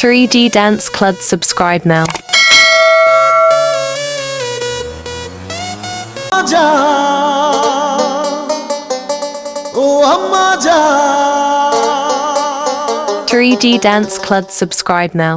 3D Dance Club subscribe now. জান ও আম্মা জান 3D Dance Club subscribe now.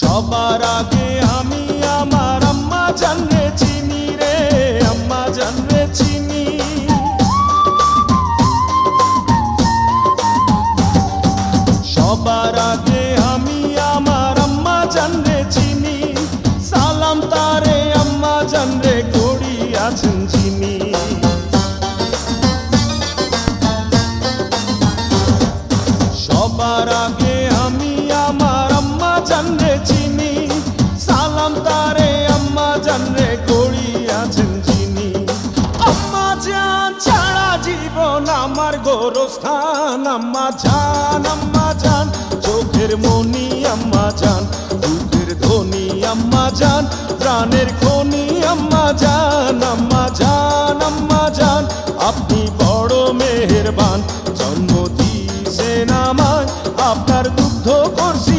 সবার আগে আমি আমার আম্মা জানরে চিনি রে, আম্মা জানরে চিনি। সবার আগে আমি আমার আম্মা জানরে চিনি, সালাম তারে আম্মা জানরে করি আছেন চিনি। সবার আগে আমি জানরে চিনি। সালাম তারে আম্মা জানরে, করি আছেন চিনি আম্মা জান ছাড়া জীবন আমার গোরস্থান। আম্মা জান আম্মা জান, চোখের মনি আম্মা জান বুকের ধ্বনি আম্মা জান, প্রাণের খনি আম্মা জান আম্মা জান আম্মা জান। আপনি বড় মেহেরবান, জন্ম দিয়েছেন আমায়। আপনার দুগ্ধ করছি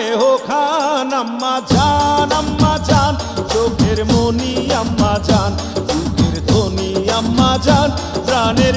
গড়া খান, আম্মা জান আম্মা জান চোখের মনি, আম্মা জান বুকের ধ্বনি আম্মা জান প্রাণের